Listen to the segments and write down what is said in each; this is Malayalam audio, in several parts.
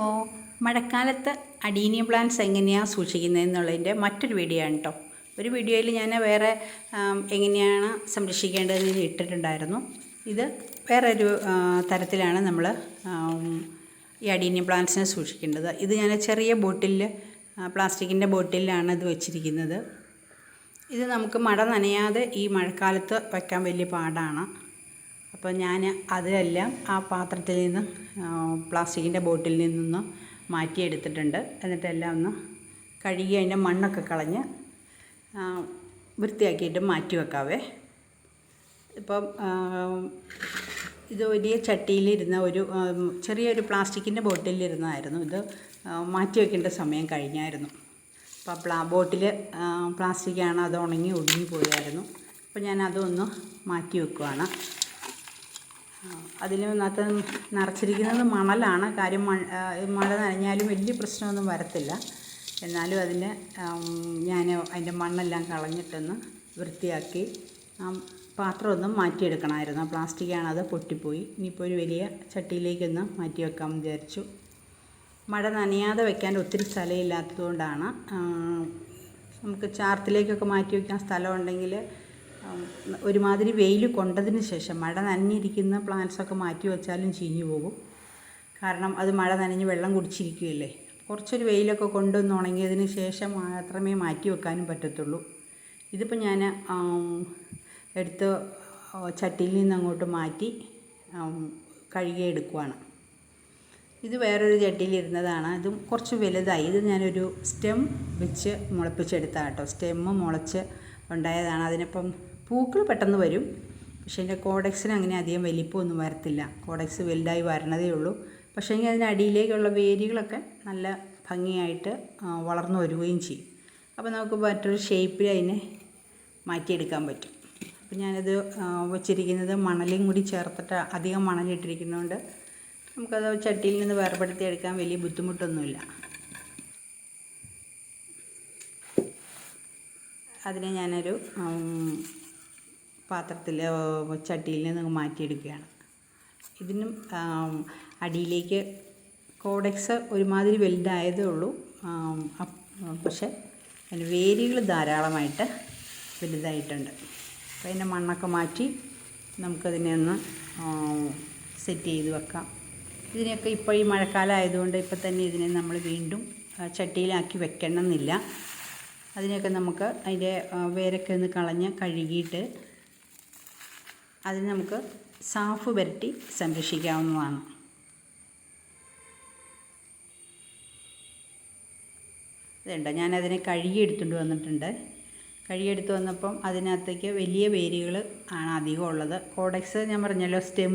അപ്പോൾ മഴക്കാലത്ത് അഡീനിയം പ്ലാന്റ്സ് എങ്ങനെയാണ് സൂക്ഷിക്കുന്നതെന്നുള്ളതിന്റെ മറ്റൊരു വീഡിയോ ആണ് കേട്ടോ ഒരു വീഡിയോയിൽ ഞാൻ വേറെ എങ്ങനെയാണ് സംരക്ഷിക്കേണ്ടതെന്ന് ഇട്ടിട്ടുണ്ടായിരുന്നു. ഇത് വേറൊരു തരത്തിലാണ് നമ്മൾ ഈ അഡീനിയം പ്ലാന്റ്സിനെ സൂക്ഷിക്കേണ്ടത്. ഇത് ഞാൻ ചെറിയ ബോട്ടിലിൽ പ്ലാസ്റ്റിക്കിന്റെ ബോട്ടിലാണ് ഇത് വെച്ചിരിക്കുന്നത്. ഇത് നമുക്ക് മഴ നനയാതെ ഈ മഴക്കാലത്ത് വയ്ക്കാൻ വലിയ പാടാണ്. അപ്പോൾ ഞാൻ അതെല്ലാം ആ പാത്രത്തിൽ നിന്ന് പ്ലാസ്റ്റിക്കിന്റെ ബോട്ടിൽ നിന്നൊന്ന് മാറ്റിയെടുത്തിട്ടുണ്ട്. എന്നിട്ടെല്ലാം ഒന്ന് കഴുകി അതിന്റെ മണ്ണൊക്കെ കളഞ്ഞ് വൃത്തിയാക്കിയിട്ട് മാറ്റി വെക്കാവേ. ഇപ്പം ഇത് വലിയ ചട്ടിയിലിരുന്ന ഒരു ചെറിയൊരു പ്ലാസ്റ്റിക്കിന്റെ ബോട്ടിലിരുന്നായിരുന്നു. ഇത് മാറ്റി വയ്ക്കേണ്ട സമയം കഴിഞ്ഞായിരുന്നു. അപ്പോൾ പ്ലാ ബോട്ടിൽ പ്ലാസ്റ്റിക്കാണ് അത് ഉണങ്ങി ഒടുങ്ങി പോയായിരുന്നു. അപ്പോൾ ഞാൻ അതൊന്ന് മാറ്റി വെക്കുവാണ്. അതിനകത്ത് നിറച്ചിരിക്കുന്നത് മണലാണ്. കാര്യം മഴ മഴ നനഞ്ഞാലും വലിയ പ്രശ്നമൊന്നും വരത്തില്ല. എന്നാലും അതിന് ഞാൻ അതിന്റെ മണ്ണെല്ലാം കളഞ്ഞിട്ടൊന്ന് വൃത്തിയാക്കി ആ പാത്രം ഒന്ന് മാറ്റിയെടുക്കണമായിരുന്നു പ്ലാസ്റ്റിക്കാണത് പൊട്ടിപ്പോയി. ഇനിയിപ്പോൾ ഒരു വലിയ ചട്ടിയിലേക്കൊന്ന് മാറ്റി വെക്കാമെന്ന് വിചാരിച്ചു. മഴ നനയാതെ വെക്കാൻ ഒത്തിരി സ്ഥലമില്ലാത്തതുകൊണ്ടാണ് നമുക്ക് ചാർത്തിലേക്കൊക്കെ മാറ്റി വയ്ക്കാൻ സ്ഥലമുണ്ടെങ്കിൽ ഒരുമാതിരി വെയിൽ കൊണ്ടതിന് ശേഷം മഴ നനഞ്ഞിരിക്കുന്ന പ്ലാന്റ്സൊക്കെ മാറ്റി വെച്ചാലും ചീഞ്ഞു പോകും. കാരണം അത് മഴ നനഞ്ഞ് വെള്ളം കുടിച്ചിരിക്കുകയല്ലേ. കുറച്ചൊരു വെയിലൊക്കെ കൊണ്ടുവന്ന് ഉണങ്ങിയതിന് ശേഷം മാത്രമേ മാറ്റി വെക്കാനും പറ്റത്തുള്ളൂ. ഇതിപ്പോൾ ഞാൻ എടുത്ത് ചട്ടിയിൽ നിന്ന് അങ്ങോട്ട് മാറ്റി കഴുകി കഴുകിയെടുക്കുവാണ് ഇത് വേറൊരു ചട്ടിയിലിരുന്നതാണ് ഇതും കുറച്ച് വലുതായി. ഇത് ഞാനൊരു സ്റ്റെം വെച്ച് മുളപ്പിച്ചെടുത്ത കേട്ടോ സ്റ്റെമ്മ് മുളച്ച് ഉണ്ടായതാണ്. അതിനിപ്പം പൂക്കൾ പെട്ടെന്ന് വരും. പക്ഷേ എന്റെ കോഡക്സിന് അങ്ങനെ അധികം വലിപ്പമൊന്നും വരത്തില്ല. കോഡക്സ് വലുതായി വരണതേ ഉള്ളൂ. പക്ഷേ എങ്കിൽ അതിനടിയിലേക്കുള്ള വേരുകളൊക്കെ നല്ല ഭംഗിയായിട്ട് വളർന്നു വരികയും ചെയ്യും. അപ്പോൾ നമുക്ക് മറ്റൊരു ഷേപ്പിൽ അതിനെ മാറ്റിയെടുക്കാൻ പറ്റും. അപ്പോൾ ഞാനത് വച്ചിരിക്കുന്നത് മണലും കൂടി ചേർത്തിട്ട് അധികം മണലിട്ടിരിക്കുന്നതുകൊണ്ട് നമുക്കത് ചട്ടിയിൽ നിന്ന് വേർപെടുത്തി എടുക്കാൻ വലിയ ബുദ്ധിമുട്ടൊന്നുമില്ല. അതിനെ ഞാനൊരു പാത്രത്തിൽ ചട്ടിയിൽ നിന്ന് മാറ്റിയെടുക്കുകയാണ്. ഇതിനും അടിയിലേക്ക് കോഡക്സ് ഒരുമാതിരി വലുതായതേ ഉള്ളൂ. പക്ഷെ അപ്പ് അതിന് വേരുകൾ ധാരാളമായിട്ട് വലുതായിട്ടുണ്ട്. അപ്പോൾ അതിന്റെ മണ്ണൊക്കെ മാറ്റി നമുക്കതിനെ ഒന്ന് സെറ്റ് ചെയ്ത് വെക്കാം. ഇതിനെയൊക്കെ ഇപ്പോൾ ഈ മഴക്കാലം ആയതുകൊണ്ട് ഇപ്പോൾ തന്നെ ഇതിനെ നമ്മൾ വീണ്ടും ചട്ടിയിലാക്കി ചട്ടിയിലാക്കി വെക്കണമെന്നില്ല. അതിനെയൊക്കെ നമുക്ക് അതിന്റെ വേരൊക്കെ ഒന്ന് കളഞ്ഞ് കഴുകിയിട്ട് അതിന് നമുക്ക് സാഫ് പുരട്ടി സംരക്ഷിക്കാവുന്നതാണ്. ഇതുണ്ട്? ഞാനതിനെ കഴുകിയെടുത്തുകൊണ്ട് വന്നിട്ടുണ്ട്. കഴുകിയെടുത്ത് വന്നപ്പം അതിനകത്തേക്ക് വലിയ വേരുകൾ ആണ് അധികം ഉള്ളത്. കോഡക്സ് ഞാൻ പറഞ്ഞല്ലോ സ്റ്റെം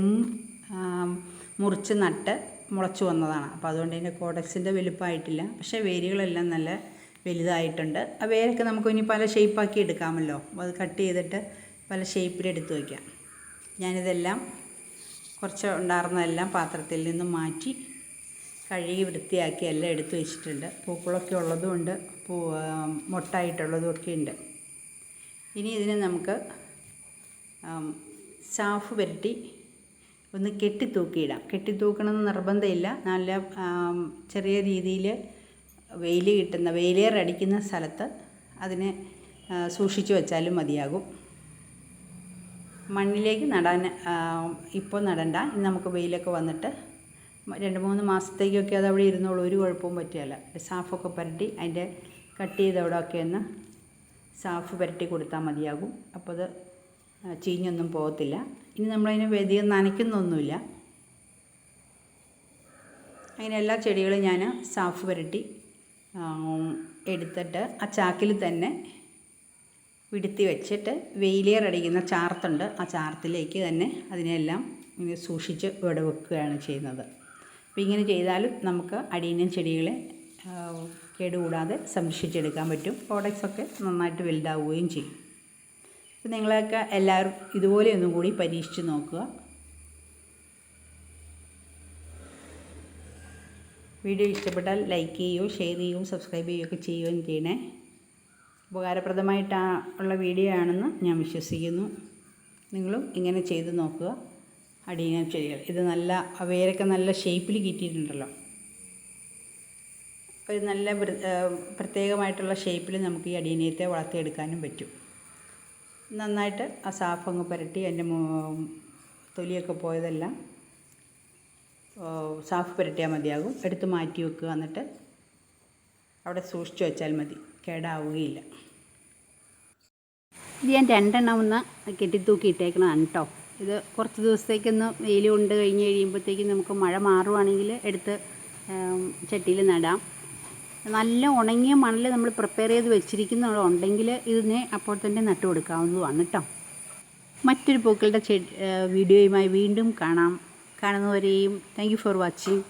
മുറിച്ച് നട്ട് മുളച്ചു വന്നതാണ്. അപ്പോൾ അതുകൊണ്ട് ഇതിന്റെ കോഡക്സിന്റെ വലുപ്പമായിട്ടില്ല. പക്ഷേ വേരുകളെല്ലാം നല്ല വലുതായിട്ടുണ്ട്. ആ വേരൊക്കെ നമുക്ക് ഇനി പല ഷേപ്പാക്കി എടുക്കാമല്ലോ. അത് കട്ട് ചെയ്തിട്ട് പല ഷേപ്പിലെടുത്ത് വയ്ക്കാം. ഞാനിതെല്ലാം കുറച്ച് ഉണ്ടായിരുന്നതെല്ലാം പാത്രത്തിൽ നിന്ന് മാറ്റി കഴുകി വൃത്തിയാക്കി എല്ലാം എടുത്ത് വെച്ചിട്ടുണ്ട്. പൂക്കളൊക്കെ ഉള്ളതുകൊണ്ട് പൂ മുട്ടായിട്ടുള്ളതും ഒക്കെ ഉണ്ട് ഇനി ഇതിനെ നമുക്ക് സാഫ് പുരട്ടി ഒന്ന് കെട്ടിത്തൂക്കിയിടാം. കെട്ടിത്തൂക്കണമെന്ന് കെട്ടി തൂക്കണമെന്ന് നിർബന്ധമില്ല. നല്ല ചെറിയ രീതിയിൽ വെയിൽ കിട്ടുന്ന വെയിലേറടിക്കുന്ന സ്ഥലത്ത് അതിനെ സൂക്ഷിച്ചു വെച്ചാലും മതിയാകും. മണ്ണിലേക്ക് നടാൻ ഇപ്പോൾ നടണ്ട. ഇനി നമുക്ക് വെയിലൊക്കെ വന്നിട്ട് രണ്ട് മൂന്ന് മാസത്തേക്കൊക്കെ അത് അവിടെ ഇരുന്നോളൂ. ഒരു കുഴപ്പവും പറ്റിയല്ല. സാഫൊക്കെ പുരട്ടി അതിന്റെ കട്ട് ചെയ്ത് അവിടെയൊക്കെ ഒന്ന് സാഫ് പുരട്ടി കൊടുത്താൽ മതിയാകും. അപ്പോൾ അത് ചീഞ്ഞൊന്നും പോകത്തില്ല. ഇനി നമ്മളതിനെ അധികം നനയ്ക്കുന്നൊന്നുമില്ല. അങ്ങനെ എല്ലാ ചെടികളും ഞാൻ സാഫ് പുരട്ടി എടുത്തിട്ട് ആ ചാക്കിൽ തന്നെ വിടുത്തി വെച്ചിട്ട് വെയിലേർ അടിക്കുന്ന ചാർത്തുണ്ട്. ആ ചാർത്തിലേക്ക് തന്നെ അതിനെല്ലാം ഇങ്ങനെ സൂക്ഷിച്ച് ഇവിടെ വെക്കുകയാണ് ചെയ്യുന്നത്. അപ്പോൾ ഇങ്ങനെ ചെയ്താലും നമുക്ക് അടിയനും ചെടികളെ കേടുകൂടാതെ സംരക്ഷിച്ചെടുക്കാൻ പറ്റും. പ്രോഡക്റ്റ്സൊക്കെ നന്നായിട്ട് വലുതാവുകയും ചെയ്യും. അപ്പോൾ നിങ്ങളൊക്കെ എല്ലാവരും ഇതുപോലെ ഒന്നും കൂടി പരീക്ഷിച്ച് നോക്കുക. വീഡിയോ ഇഷ്ടപ്പെട്ടാൽ ലൈക്ക് ചെയ്യുകയോ ഷെയർ ചെയ്യുകയോ സബ്സ്ക്രൈബ് ചെയ്യുകയൊക്കെ ചെയ്യുകയും ചെയ്യണേ. ഉപകാരപ്രദമായിട്ടാ ഉള്ള വീഡിയോ ആണെന്ന് ഞാൻ വിശ്വസിക്കുന്നു. നിങ്ങളും ഇങ്ങനെ ചെയ്ത് നോക്കുക. അടീന ചെടികൾ. ഇത് നല്ല വേരൊക്കെ നല്ല ഷേപ്പിൽ കിട്ടിയിട്ടുണ്ടല്ലോ. ഒരു നല്ല പ്രത്യേകമായിട്ടുള്ള ഷേപ്പിൽ നമുക്ക് ഈ അടിയനയത്തെ വളർത്തിയെടുക്കാനും പറ്റും. നന്നായിട്ട് ആ സാഫ് അങ്ങ് പുരട്ടി അതിന്റെ തൊലിയൊക്കെ പോയതെല്ലാം സാഫ് പുരട്ടിയാൽ മതിയാകും. എടുത്ത് മാറ്റി വെക്കുക എന്നിട്ട് അവിടെ സൂക്ഷിച്ചു വെച്ചാൽ മതി. കേടാവുകയില്ല. ഇത് ഞാൻ രണ്ടെണ്ണം ഒന്ന് കെട്ടിത്തൂക്കി ഇട്ടേക്കണതാണ് കേട്ടോ ഇത് കുറച്ച് ദിവസത്തേക്കൊന്ന് വെയിൽ കൊണ്ട് കഴിഞ്ഞ് കഴിയുമ്പോഴത്തേക്കും നമുക്ക് മഴ മാറുവാണെങ്കിൽ എടുത്ത് ചട്ടിയിൽ നടാം. നല്ല ഉണങ്ങിയ മണൽ നമ്മൾ പ്രിപ്പയർ ചെയ്ത് വെച്ചിരിക്കുന്നുണ്ടെങ്കിൽ ഇതിനെ അപ്പോൾ തന്നെ നട്ടു കൊടുക്കാവുന്നതുമാണ് കേട്ടോ മറ്റൊരു പൂക്കളുടെ വീഡിയോയുമായി വീണ്ടും കാണാം. കാണുന്നവരെയും താങ്ക് ഫോർ വാച്ചിങ്